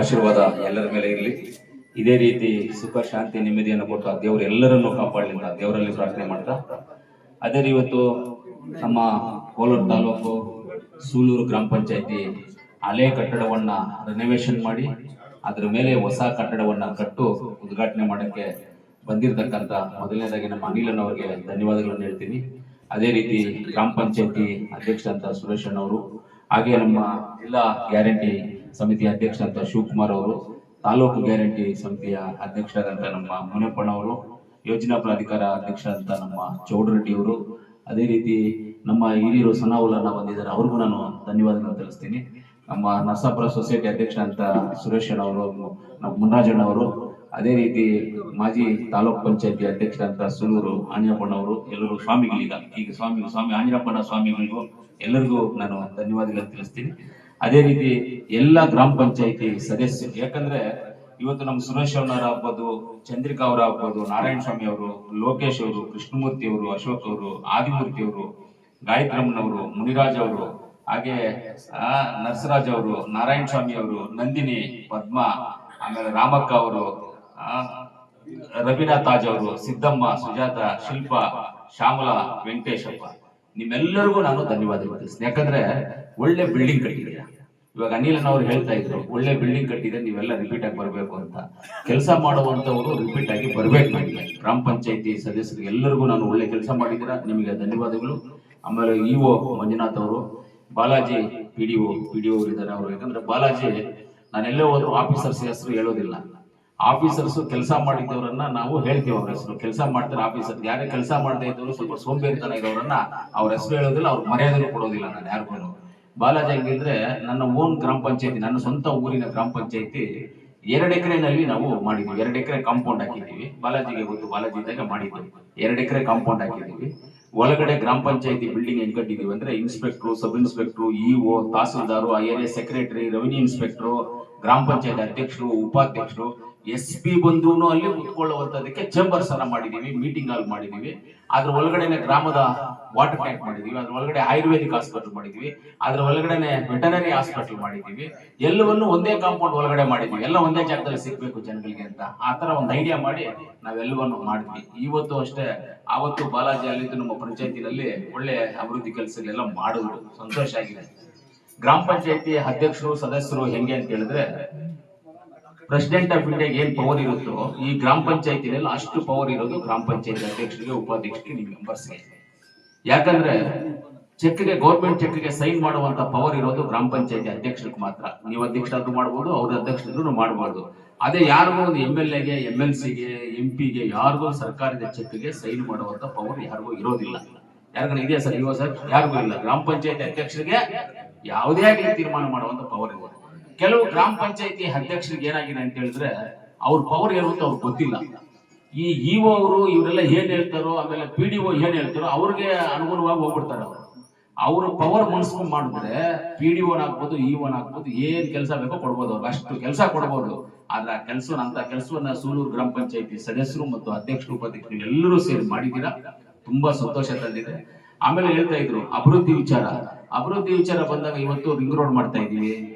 ಆಶೀರ್ವಾದ ಎಲ್ಲರ ಮೇಲೆ ಇರಲಿ. ಇದೇ ರೀತಿ ಸುಖ, ಶಾಂತಿ, ನೆಮ್ಮದಿಯನ್ನು ಕೊಟ್ಟು ಆ ದೇವರು ಎಲ್ಲರನ್ನೂ ಕಾಪಾಡಲಿ ಅಂತ ದೇವರಲ್ಲಿ ಪ್ರಾರ್ಥನೆ ಮಾಡ್ತಾ. ಅದೇ ರೀ ಇವತ್ತು ನಮ್ಮ ಕೋಲಾರ ತಾಲೂಕು ಸೂಲೂರು ಗ್ರಾಮ ಪಂಚಾಯತಿ ಹಳೆ ಕಟ್ಟಡವನ್ನ ರೆನೋವೇಷನ್ ಮಾಡಿ, ಅದರ ಮೇಲೆ ಹೊಸ ಕಟ್ಟಡವನ್ನ ಕಟ್ಟು ಉದ್ಘಾಟನೆ ಮಾಡಕ್ಕೆ ಬಂದಿರತಕ್ಕಂತ ಮೊದಲನೇದಾಗಿ ನಮ್ಮ ಅನಿಲನವರಿಗೆ ಧನ್ಯವಾದಗಳನ್ನು ಹೇಳ್ತೀನಿ. ಅದೇ ರೀತಿ ಗ್ರಾಮ ಪಂಚಾಯತಿ ಅಧ್ಯಕ್ಷ ಅಂತ ಸುರೇಶ್ ಅಣ್ಣವರು, ಹಾಗೆ ನಮ್ಮ ಜಿಲ್ಲಾ ಗ್ಯಾರಂಟಿ ಸಮಿತಿ ಅಧ್ಯಕ್ಷ ಅಂತ ಶಿವಕುಮಾರ್ ಅವರು, ತಾಲೂಕು ಗ್ಯಾರಂಟಿ ಸಮಿತಿಯ ಅಧ್ಯಕ್ಷರಾದಂಥ ನಮ್ಮ ಮುನಿಯಪ್ಪನವರು ಯೋಜನಾ ಪ್ರಾಧಿಕಾರ ಅಧ್ಯಕ್ಷ ಅಂತ ನಮ್ಮ ಚೌಡರೆಡ್ಡಿ ಅವರು. ಅದೇ ರೀತಿ ನಮ್ಮ ಹಿರಿಯರು ಸನಾವುಲನ್ನ ಬಂದಿದ್ದಾರೆ, ಅವ್ರಿಗೂ ನಾನು ಧನ್ಯವಾದಗಳನ್ನು ತಿಳಿಸ್ತೀನಿ. ನಮ್ಮ ನರಸಾಪುರ ಸೊಸೈಟಿ ಅಧ್ಯಕ್ಷ ಅಂತ ಸುರೇಶ್ ಅವರು, ನಮ್ಮ ಮುನ್ನರಾಜಣ್ಣವರು ಅದೇ ರೀತಿ ಮಾಜಿ ತಾಲೂಕ್ ಪಂಚಾಯತಿ ಅಧ್ಯಕ್ಷ ಅಂತ ಸುಲೂರು ಆಂಜನಪ್ಪಣ್ಣವರು ಎಲ್ಲರೂ ಸ್ವಾಮಿಗಳೀಗ. ಈಗ ಸ್ವಾಮಿ ಸ್ವಾಮಿ ಆಂಜನಪ್ಪಣ್ಣ ಸ್ವಾಮಿಗಳಿಗೂ ಎಲ್ಲರಿಗೂ ನಾನು ಧನ್ಯವಾದಗಳನ್ನು ತಿಳಿಸ್ತೀನಿ. ಅದೇ ರೀತಿ ಎಲ್ಲ ಗ್ರಾಮ ಪಂಚಾಯತಿ ಸದಸ್ಯರು, ಯಾಕಂದ್ರೆ ಇವತ್ತು ನಮ್ಮ ಸುರೇಶ್ ಅವರ ಆಗ್ಬೋದು, ಚಂದ್ರಿಕಾ ಅವರ ಆಗ್ಬೋದು, ನಾರಾಯಣ ಸ್ವಾಮಿ ಅವರು, ಲೋಕೇಶ್ ಅವರು, ಕೃಷ್ಣಮೂರ್ತಿ ಅವರು, ಅಶೋಕ್ ಅವರು, ಆದಿಮೂರ್ತಿ ಅವರು ಗಾಯತ್ರಮ್ಮನವರು ಮುನಿರಾಜ್ ಅವರು, ಹಾಗೆ ನರಸರಾಜ್ ಅವರು, ನಾರಾಯಣ ಸ್ವಾಮಿ ಅವರು, ನಂದಿನಿ, ಪದ್ಮ, ಆಮೇಲೆ ರಾಮಕ್ಕ ಅವರು ರವೀನಾ ತಾಜ್ ಅವರು, ಸಿದ್ದಮ್ಮ, ಸುಜಾತ, ಶಿಲ್ಪ, ಶ್ಯಾಮಲಾ, ವೆಂಕಟೇಶಪ್ಪ, ನಿಮ್ಮೆಲ್ಲರಿಗೂ ನಾನು ಧನ್ಯವಾದ ಯಾಕಂದ್ರೆ ಒಳ್ಳೆ ಬಿಲ್ಡಿಂಗ್ ಕಟ್ಟಿದ್ದೀರಾ. ಇವಾಗ ಅನಿಲ್ ಅವ್ರು ಹೇಳ್ತಾ ಇದ್ರು, ಒಳ್ಳೆ ಬಿಲ್ಡಿಂಗ್ ಕಟ್ಟಿದ್ರೆ ನೀವೆಲ್ಲ ರಿಪೀಟ್ ಆಗಿ ಬರಬೇಕು ಅಂತ. ಕೆಲಸ ಮಾಡುವಂತವರು ರಿಪೀಟ್ ಆಗಿ ಬರಬೇಕು ನನಗೆ ಗ್ರಾಮ ಪಂಚಾಯತಿ ಸದಸ್ಯರಿಗೆ ಎಲ್ಲರಿಗೂ ನಾನು ಒಳ್ಳೆ ಕೆಲಸ ಮಾಡಿದ್ದೀರಾ. ನಿಮಗೆ ಧನ್ಯವಾದಗಳು. ಆಮೇಲೆ ಇಒ ಮಂಜುನಾಥ್ ಅವರು, Balaji P D O P D O ಇದ್ದಾರೆ ಅವರು. ಯಾಕಂದ್ರೆ ಬಾಲಾಜಿ ನಾನೆಲ್ಲೇ ಹೋದ್ರು ಆಫೀಸರ್ಸ್ ಹೆಸರು ಹೇಳೋದಿಲ್ಲ. ಆಫೀಸರ್ಸ್ ಕೆಲಸ ಮಾಡಿದ್ದವರನ್ನ ನಾವು ಹೇಳ್ತೀವಿ ಅವ್ರ ಹೆಸರು. ಕೆಲಸ ಮಾಡ್ತಾರೆ ಆಫೀಸರ್ ಯಾರೇ ಕೆಲಸ ಮಾಡದೇ ಇದ್ದವರು ಸ್ವಲ್ಪ ಸೋಂಬೇರಿತನ ಇರೋರನ್ನ ಅವ್ರ ಹೆಸರು ಹೇಳೋದಿಲ್ಲ ಅವ್ರ ಮರ್ಯಾದೆ ಕೊಡೋದಿಲ್ಲ ನಾನು ಯಾರಿಗೂ ಬಾಲಾಜಿ ಹೆಂಗಿದ್ರೆ ನನ್ನ ಓನ್ ಗ್ರಾಮ ಪಂಚಾಯತಿ, ನನ್ನ ಸ್ವಂತ ಊರಿನ ಗ್ರಾಮ ಪಂಚಾಯತಿ ಎರಡು ಎಕರೆನಲ್ಲಿ ನಾವು ಮಾಡಿದ್ವಿ. ಎರಡು ಎಕರೆ ಕಾಂಪೌಂಡ್ ಹಾಕಿದ್ದೀವಿ. ಬಾಲಾಜಿಗೆ ಗೊತ್ತು, ಬಾಲಾಜಿ ಇದ್ದಾಗ ಮಾಡಿದ್ವಿ ಎರಡು ಎಕರೆ ಕಾಂಪೌಂಡ್ ಹಾಕಿದ್ದೀವಿ. ಒಳಗಡೆ ಗ್ರಾಮ ಪಂಚಾಯತಿ ಬಿಲ್ಡಿಂಗ್ ಹೆಂಗ್ ಕಟ್ಟಿದೀವಿ ಅಂದ್ರೆ, inspector, sub inspector, EO, tahsildar, ಐ ಸೆಕ್ರೆಟರಿ, ರೆವಿನ್ಯೂ ಇನ್ಸ್ಪೆಕ್ಟ್ರು ಗ್ರಾಮ ಪಂಚಾಯತ್ ಅಧ್ಯಕ್ಷರು, ಉಪಾಧ್ಯಕ್ಷರು, ಎಸ್ ಪಿ ಬಂದು ಅಲ್ಲಿ ಕುತ್ಕೊಳ್ಳುವಂತದಕ್ಕೆ ಚೇಂಬರ್ಸ್ ಅನ್ನ ಮಾಡಿದೀವಿ ಮೀಟಿಂಗ್ ಹಾಲ್ ಮಾಡಿದೀವಿ. ಅದ್ರ ಒಳಗಡೆನೆ ಗ್ರಾಮದ ವಾಟರ್ ಟ್ಯಾಂಕ್ ಮಾಡಿದೀವಿ, ಅದ್ರ ಒಳಗಡೆ ಆಯುರ್ವೇದಿಕ್ ಹಾಸ್ಪಿಟಲ್ ಮಾಡಿದೀವಿ, ಅದ್ರ ಒಳಗಡೆನೆ ವೆಟನರಿ ಹಾಸ್ಪಿಟಲ್ ಮಾಡಿದೀವಿ. ಎಲ್ಲವನ್ನು ಒಂದೇ ಕಾಂಪೌಂಡ್ ಒಳಗಡೆ ಮಾಡಿದೀವಿ. ಎಲ್ಲ ಒಂದೇ ಜಾಗದಲ್ಲಿ ಸಿಗ್ಬೇಕು ಜನಗಳಿಗೆ ಅಂತ. ಆ ತರ ಒಂದು ಐಡಿಯಾ ಮಾಡಿ ನಾವೆಲ್ಲವನ್ನು ಮಾಡಿದ್ವಿ. ಇವತ್ತು ಅಷ್ಟೇ, ಆವತ್ತು ಬಾಲಾಜಿ ಅಲ್ಲಿದ್ದು ನಮ್ಮ ಪಂಚಾಯತಿನಲ್ಲಿ ಒಳ್ಳೆ ಅಭಿವೃದ್ಧಿ ಕೆಲಸಗಳೆಲ್ಲ ಮಾಡಿದ್ರು. ಸಂತೋಷ ಆಗಿದೆ. ಗ್ರಾಮ ಪಂಚಾಯತಿ ಅಧ್ಯಕ್ಷರು, ಸದಸ್ಯರು ಹೆಂಗೆ ಅಂತ ಹೇಳಿದ್ರೆ ಪ್ರೆಸಿಡೆಂಟ್ ಆಫ್ ಇಂಡಿಯಾಗೆ ಏನ್ ಪವರ್ ಇರುತ್ತೋ, ಈ ಗ್ರಾಮ ಪಂಚಾಯತಿನಲ್ಲಿ ಅಷ್ಟು ಪವರ್ ಇರೋದು ಗ್ರಾಮ ಪಂಚಾಯತಿ ಅಧ್ಯಕ್ಷರಿಗೆ, ಉಪಾಧ್ಯಕ್ಷರಿಗೆ ಮೆಂಬರ್ಸ್ ಮೆಂಬರ್ಸ್ಗೆ ಯಾಕಂದ್ರೆ, ಚೆಕ್ಗೆ ಗೌರ್ಮೆಂಟ್ ಚೆಕ್ಗೆ ಸೈನ್ ಮಾಡುವಂತ ಪವರ್ ಇರೋದು ಗ್ರಾಮ ಪಂಚಾಯತಿ ಅಧ್ಯಕ್ಷರಿಗೆ ಮಾತ್ರ. ನೀವು ಅಧ್ಯಕ್ಷರಾದ್ರೂ ಮಾಡ್ಬೋದು, ಅವ್ರ ಅಧ್ಯಕ್ಷರಾದ್ರೂ ಮಾಡಬಾರ್ದು. ಅದೇ ಯಾರಿಗೂ ಒಂದು ಎಂ ಎಲ್ ಎಗೆ ಎಂ ಎಲ್ ಸಿಗೆ ಎಂ ಪಿಗೆ ಯಾರಿಗೂ ಸರ್ಕಾರದ ಚೆಕ್ಗೆ ಸೈನ್ ಮಾಡುವಂತ ಪವರ್ ಯಾರಿಗೂ ಇರೋದಿಲ್ಲ. ಯಾರು ಇದೆಯಾ ಸರ್? ಇವ ಸರ್? ಯಾರಿಗೂ ಇಲ್ಲ. ಗ್ರಾಮ ಪಂಚಾಯತಿ ಅಧ್ಯಕ್ಷರಿಗೆ ಯಾವುದೇ ಆಗಲಿ ತೀರ್ಮಾನ ಮಾಡುವಂತ ಪವರ್ ಇದೆ ಕೆಲವು ಗ್ರಾಮ ಪಂಚಾಯತಿ ಅಧ್ಯಕ್ಷರಿಗೆ ಏನಾಗಿದೆ ಅಂತ ಹೇಳಿದ್ರೆ, ಅವ್ರ ಪವರ್ ಏನು ಅಂತ ಅವ್ರಿಗೆ ಗೊತ್ತಿಲ್ಲ. ಈ ಇಒ ಅವರು ಇವರೆಲ್ಲ ಏನ್ ಹೇಳ್ತಾರೋ, ಆಮೇಲೆ ಪಿ ಡಿ ಒ ಏನ್ ಹೇಳ್ತಾರೋ, ಅವ್ರಿಗೆ ಅನುಗುಣವಾಗಿ ಹೋಗ್ಬಿಡ್ತಾರೆ ಅವರು. ಅವ್ರ ಪವರ್ ಮುನ್ಸ್ಕೊಂಡ್ ಮಾಡಿದ್ರೆ ಪಿ ಡಿ ಒನ್ ಆಗ್ಬೋದು ಇ ಒನ್ ಆಗ್ಬೋದು, ಏನ್ ಕೆಲಸ ಬೇಕೋ ಕೊಡ್ಬೋದು ಅವ್ರಿಗೆ. ಅಷ್ಟು ಕೆಲಸ ಕೊಡ್ಬೋದು. ಆದ್ರೆ ಆ ಕೆಲಸ ಅಂತ ಕೆಲಸವನ್ನ ಸೂಲೂರು ಗ್ರಾಮ ಪಂಚಾಯತಿ ಸದಸ್ಯರು ಮತ್ತು ಅಧ್ಯಕ್ಷರು, ಉಪಾಧ್ಯಕ್ಷರು ಎಲ್ಲರೂ ಸೇರಿ ಮಾಡಿದ್ದೀರಾ? ತುಂಬಾ ಸಂತೋಷ ತಂದಿದೆ. ಆಮೇಲೆ ಹೇಳ್ತಾ ಇದ್ರು, ಅಭಿವೃದ್ಧಿ ವಿಚಾರ. ಅಭಿವೃದ್ಧಿ ವಿಚಾರ ಬಂದಾಗ ಇವತ್ತು ರಿಂಗ್ ರೋಡ್ ಮಾಡ್ತಾ ಇದೀವಿ.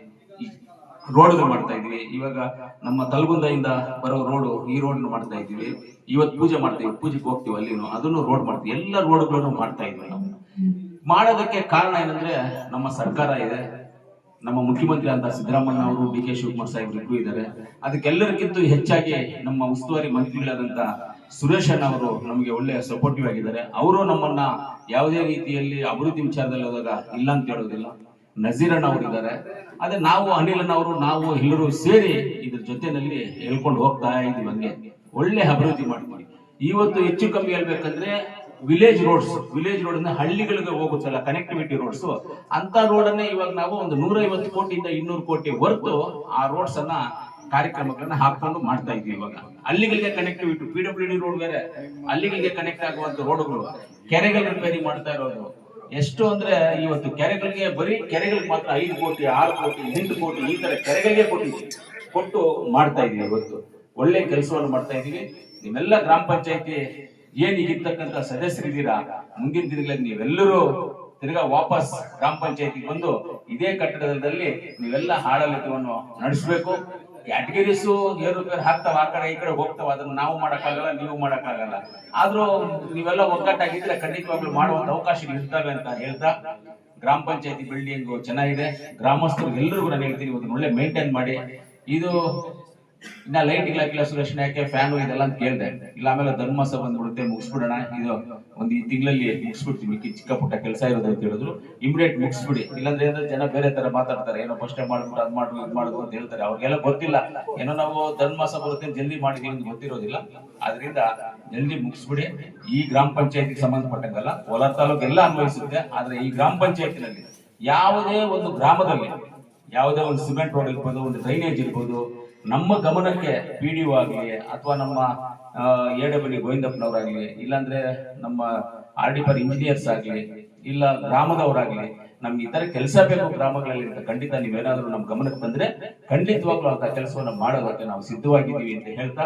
ರೋಡ್ಗಳು ಮಾಡ್ತಾ ಇದೀವಿ. ಇವಾಗ ನಮ್ಮ ತಲಗುಂದಿಂದ ಬರೋ ರೋಡ್ ಈ ರೋಡ್ ಮಾಡ್ತಾ ಇದೀವಿ. ಇವತ್ತು ಪೂಜೆ ಮಾಡ್ತೀವಿ. ಪೂಜೆಗೆ ಹೋಗ್ತೀವಿ ಅಲ್ಲಿನೂ. ಅದನ್ನು ರೋಡ್ ಮಾಡ್ತೀವಿ. ಎಲ್ಲ ರೋಡ್ಗಳನ್ನು ಮಾಡ್ತಾ ಇದ್ವಿ ನಾವು. ಮಾಡೋದಕ್ಕೆ ಕಾರಣ ಏನಂದ್ರೆ ನಮ್ಮ ಸರ್ಕಾರ ಇದೆ. ನಮ್ಮ ಮುಖ್ಯಮಂತ್ರಿ ಅಂತ ಸಿದ್ದರಾಮಯ್ಯ ಅವರು, ಡಿ ಕೆ ಶಿವಕುಮಾರ್ ಸಾಹೇಬ್ ಇಬ್ಬರು ಇದ್ದಾರೆ. ಅದಕ್ಕೆಲ್ಲರಿಗಿಂತ ಹೆಚ್ಚಾಗಿ ನಮ್ಮ ಉಸ್ತುವಾರಿ ಮಂತ್ರಿಗಳಾದಂತ ಸುರೇಶ್ ಅಣ್ಣ ಅವರು ನಮಗೆ ಒಳ್ಳೆ ಸಪೋರ್ಟಿವ್ ಆಗಿದ್ದಾರೆ. ಅವರು ನಮ್ಮನ್ನ ಯಾವುದೇ ರೀತಿಯಲ್ಲಿ ಅಭಿವೃದ್ಧಿ ವಿಚಾರದಲ್ಲಿ ಹೋದಾಗ ಇಲ್ಲ ಅಂತ ಹೇಳೋದಿಲ್ಲ. ನಜೀರ್ ಅಣ್ಣ ಅವರು ಇದ್ದಾರೆ ಅದೇ ನಾವು ಅನಿಲ್ ಅಣ್ಣ ಅವರು ನಾವು ಎಲ್ಲರೂ ಸೇರಿ ಇದ್ರ ಜೊತೆನಲ್ಲಿ ಹೇಳ್ಕೊಂಡು ಹೋಗ್ತಾ ಇದ್ದೀವಿ ಹಂಗೆ. ಒಳ್ಳೆ ಅಭಿವೃದ್ಧಿ ಮಾಡ್ತೀವಿ. ಇವತ್ತು ಹೆಚ್ಚು ಕಮ್ಮಿ ಹೇಳ್ಬೇಕಂದ್ರೆ ವಿಲೇಜ್ ರೋಡ್ಸ್ ವಿಲೇಜ್ ರೋಡ್ ಇಂದ ಹಳ್ಳಿಗಳಿಗೆ ಹೋಗುತ್ತಲ್ಲ ಕನೆಕ್ಟಿವಿಟಿ ರೋಡ್ಸ್ ಅಂತ ರೋಡ್ ಅನ್ನೇ ಇವಾಗ ನಾವು ಒಂದು ನೂರೈವತ್ತು ಕೋಟಿಯಿಂದ ಇನ್ನೂರು ಕೋಟಿ ಹೊರತು ಆ ರೋಡ್ಸ್ ಅನ್ನ ಕಾರ್ಯಕ್ರಮಗಳನ್ನ ಹಾಕೊಂಡು ಮಾಡ್ತಾ ಇದ್ವಿ ಇವಾಗ. ಅಲ್ಲಿಗಳಿಗೆ connectivity P W D road ಬೇರೆ. ಅಲ್ಲಿಗಳಿಗೆ ಕನೆಕ್ಟ್ ಆಗುವಂತ ರೋಡ್ಗಳು ಕೆರೆಗಳ ರಿಪೇರಿ ಮಾಡ್ತಾ ಇರೋದು. ಎಷ್ಟು ಅಂದ್ರೆ ಇವತ್ತು ಕೆರೆಗಳಿಗೆ ಬರೀ ಕೆರೆಗಳಿಗೆ ಮಾತ್ರ ಐದು ಕೋಟಿ, ಆರು ಕೋಟಿ, ಎಂಟು ಕೋಟಿ ಈ ತರ ಕೆರೆಗಳಿಗೆ ಕೊಟ್ಟಿದ್ವಿ ಕೊಟ್ಟು ಮಾಡ್ತಾ ಇದೀವಿ ಇವತ್ತು. ಒಳ್ಳೆ ಕೆಲಸವನ್ನು ಮಾಡ್ತಾ ಇದೀವಿ ನಿಮ್ಮೆಲ್ಲ ಗ್ರಾಮ ಪಂಚಾಯತಿ ಏನ್ ಈಗಿರ್ತಕ್ಕಂತ ಸದಸ್ಯರಿದ್ದೀರಾ, ಮುಂದಿನ ದಿನಗಳಲ್ಲಿ ನೀವೆಲ್ಲರೂ ತಿರ್ಗಾ ವಾಪಸ್ ಗ್ರಾಮ ಪಂಚಾಯತಿಗೆ ಬಂದು ಇದೇ ಕಟ್ಟಡದಲ್ಲಿ ನೀವೆಲ್ಲ ಆಡಳಿತವನ್ನು ನಡೆಸಬೇಕು. ಕ್ಯಾಟಗರೀಸ್ ಏರುಪೇರು ಹಾಕ್ತಾವ, ಆ ಕಡೆ ಈ ಕಡೆ ಹೋಗ್ತಾವ, ಅದನ್ನ ನಾವು ಮಾಡಕ್ಕಾಗಲ್ಲ, ನೀವು ಮಾಡಕ್ಕಾಗಲ್ಲ. ಆದ್ರೂ ನೀವೆಲ್ಲ ಒಗ್ಗಟ್ಟಾಗಿದ್ರೆ ಖಂಡಿತವಾಗ್ಲೂ ಮಾಡುವಂತ ಅವಕಾಶ ಇರ್ತವೆ ಅಂತ ಹೇಳ್ತಾ, ಗ್ರಾಮ ಪಂಚಾಯತಿ ಬಿಲ್ಡಿಂಗ್ ಚೆನ್ನಾಗಿದೆ. ಗ್ರಾಮಸ್ಥರು ಎಲ್ರಿಗೂ ನಾನು ಹೇಳ್ತೀನಿ ಒಂದು ಒಳ್ಳೆ ಮೇಂಟೈನ್ ಮಾಡಿ. ಇದು ಇನ್ನ ಲೈಟ್ ಇಲ್ಲ ಹಾಕಿಲ್ಲ ಸುರೇಶ್ ಯಾಕೆ ಫ್ಯಾನು ಇದೆಲ್ಲ ಅಂತ ಕೇಳ್ದೆ. ಇಲ್ಲ, ಆಮೇಲೆ ಧರ್ಮಸ ಬಂದ್ಬಿಡುತ್ತೆ, ಮುಗಿಸ್ಬಿಡೋಣ. ಇದು ಒಂದು ಈ ತಿಂಗಳಲ್ಲಿ ಮುಗಿಸ್ಬಿಡ್ತೀವಿ. ಚಿಕ್ಕ ಪುಟ್ಟ ಕೆಲಸ ಇರೋದು ಅಂತ ಹೇಳಿದ್ರು. ಇಮಿಡಿಯೇಟ್ ಮುಗಿಸ್ಬಿಡಿ. ಇಲ್ಲಾಂದ್ರೆ ಏನಂದ್ರೆ ಜನ ಬೇರೆ ತರ ಮಾತಾಡ್ತಾರೆ. ಏನೋ ಫಸ್ಟ್ ಮಾಡ್ಬಿಟ್ಟು ಅದ್ ಮಾಡ್ಬಿಟ್ಟು ಇದು ಮಾಡುದು ಅಂತ ಹೇಳ್ತಾರೆ. ಅವ್ರಿಗೆಲ್ಲ ಗೊತ್ತಿಲ್ಲ. ಏನೋ ನಾವು ಧರ್ಮಸ ಬರುತ್ತೆ, ಜಲ್ದಿ ಮಾಡಿದೀವಿ ಅಂತ ಗೊತ್ತಿರೋದಿಲ್ಲ. ಅದರಿಂದ ಜಲ್ದಿ ಮುಗಿಸ್ಬಿಡಿ. ಈ ಗ್ರಾಮ ಪಂಚಾಯತಿಗೆ ಸಂಬಂಧಪಟ್ಟಂಗಲ್ಲ ಕೋಲಾರ ತಾಲೂಕು ಎಲ್ಲ ಅನ್ವಯಿಸುತ್ತೆ. ಆದ್ರೆ ಈ ಗ್ರಾಮ ಪಂಚಾಯತಿನಲ್ಲಿ ಯಾವುದೇ ಒಂದು ಗ್ರಾಮದಲ್ಲಿ, ಯಾವುದೇ ಒಂದು ಸಿಮೆಂಟ್ ರೋಡ್ ಇರ್ಬೋದು, ಒಂದು ಡ್ರೈನೇಜ್ ಇರ್ಬೋದು ನಮ್ಮ ಗಮನಕ್ಕೆ ಪಿ ಡಿ ಆಗಲಿ ಅಥವಾ ನಮ್ಮ ಎ ಡಬ್ಲ್ಯೂ ಗೋವಿಂದಪ್ಪನವರಾಗ್ಲಿ, ಇಲ್ಲಾಂದ್ರೆ ನಮ್ಮ ಆರ್ ಡಿ ಪರ್ ಇಂಜಿನಿಯರ್ಸ್ ಆಗ್ಲಿ, ಇಲ್ಲ ಗ್ರಾಮದವರಾಗ್ಲಿ, ನಮ್ಗೆ ಇತರ ತರ ಕೆಲಸ ಬೇಕು ಗ್ರಾಮಗಳಲ್ಲಿ ಅಂತ ಖಂಡಿತ ನೀವೇನಾದ್ರೂ ನಮ್ಮ ಗಮನಕ್ಕೆ ಬಂದ್ರೆ ಖಂಡಿತವಾಗ್ಲೂ ಅಂತ ಕೆಲಸವನ್ನು ಮಾಡೋದಕ್ಕೆ ನಾವು ಸಿದ್ಧವಾಗಿದ್ದೀವಿ ಅಂತ ಹೇಳ್ತಾ